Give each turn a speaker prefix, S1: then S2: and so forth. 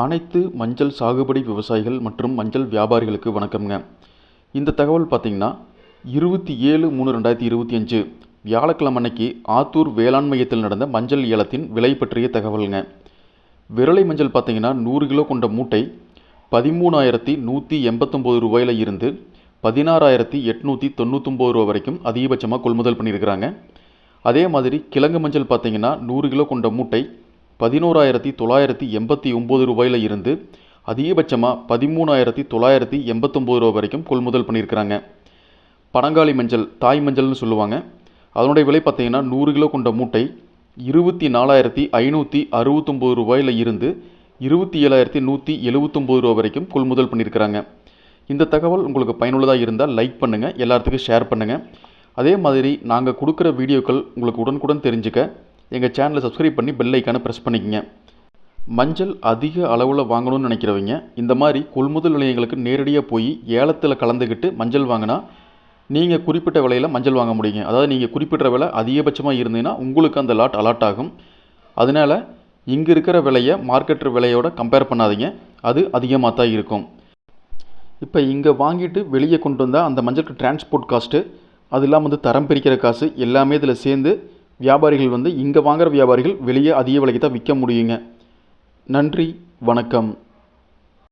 S1: அனைத்து மஞ்சள் சாகுபடி விவசாயிகள் மற்றும் மஞ்சள் வியாபாரிகளுக்கு வணக்கம்ங்க. இந்த தகவல் பார்த்தீங்கன்னா இருபத்தி ஏழு மூணு ரெண்டாயிரத்தி இருபத்தி அஞ்சு வியாழக்கிழமை அன்னைக்கு ஆத்தூர் வேளாண் மையத்தில் நடந்த மஞ்சள் ஏலத்தின் விலை பற்றிய தகவலுங்க. விரலை மஞ்சள் பார்த்தீங்கன்னா நூறு கிலோ கொண்ட மூட்டை பதிமூணாயிரத்தி நூற்றி எண்பத்தொம்போது ரூபாயில் இருந்து பதினாறாயிரத்தி எட்நூற்றி தொண்ணூற்றொம்பது ரூபா வரைக்கும் அதிகபட்சமாக கொள்முதல் பண்ணியிருக்கிறாங்க. அதே மாதிரி கிழங்கு மஞ்சள் பார்த்தீங்கன்னா நூறு கிலோ கொண்ட மூட்டை பதினோராயிரத்தி தொள்ளாயிரத்தி எண்பத்தி ஒம்பது ரூபாயில் இருந்து அதிகபட்சமாக பதிமூணாயிரத்தி தொள்ளாயிரத்தி எண்பத்தொம்போது ரூபா வரைக்கும் கொள்முதல் பண்ணியிருக்கிறாங்க. பனங்காளி மஞ்சள் தாய் மஞ்சள்னு சொல்லுவாங்க. அதனுடைய விலை பார்த்திங்கன்னா நூறு கிலோ கொண்ட மூட்டை இருபத்தி நாலாயிரத்தி ஐநூற்றி அறுபத்தொம்போது ரூபாயில் இருந்து இருபத்தி ஏழாயிரத்தி நூற்றி எழுபத்தொம்போது ரூபா வரைக்கும் கொள்முதல் பண்ணியிருக்கிறாங்க. இந்த தகவல் உங்களுக்கு பயனுள்ளதாக இருந்தால் லைக் பண்ணுங்கள் எல்லாத்துக்கும் ஷேர் பண்ணுங்கள் அதே மாதிரி நாங்கள் கொடுக்குற வீடியோக்கள் உங்களுக்கு உடனுக்குடன் தெரிஞ்சுக்க எங்கள் சேனலை சப்ஸ்கிரைப் பண்ணி பெல் ஐக்கானை ப்ரெஸ் பண்ணிக்கங்க. மஞ்சள் அதிக அளவில் வாங்கணும்னு நினைக்கிறவங்க இந்த மாதிரி கொள்முதல் நிலையங்களுக்கு நேரடியாக போய் ஏலத்தில் கலந்துக்கிட்டு மஞ்சள் வாங்கினா நீங்கள் குறிப்பிட்ட விலையில் மஞ்சள் வாங்க முடியுங்க. அதாவது நீங்கள் குறிப்பிட்ட விலை அதிகபட்சமாக இருந்தீங்கன்னா உங்களுக்கு அந்த லாட் அலாட் ஆகும். அதனால் இங்கே இருக்கிற விலையை மார்க்கெட் விலையோட கம்பேர் பண்ணாதீங்க. அது அதிகமாக தான் இருக்கும். இப்போ இங்கே வாங்கிட்டு வெளியே கொண்டு வந்தால் அந்த மஞ்சளுக்கு டிரான்ஸ்போர்ட் காஸ்ட்டு அது இல்லாமல் வந்து தரம் பிரிக்கிற காசு எல்லாமே இதில் சேர்ந்து வியாபாரிகள் வந்து இங்கே வாங்குகிற வியாபாரிகள் வெளியே அதிக விலைக்கு தான் விற்க முடியுங்க. நன்றி வணக்கம்.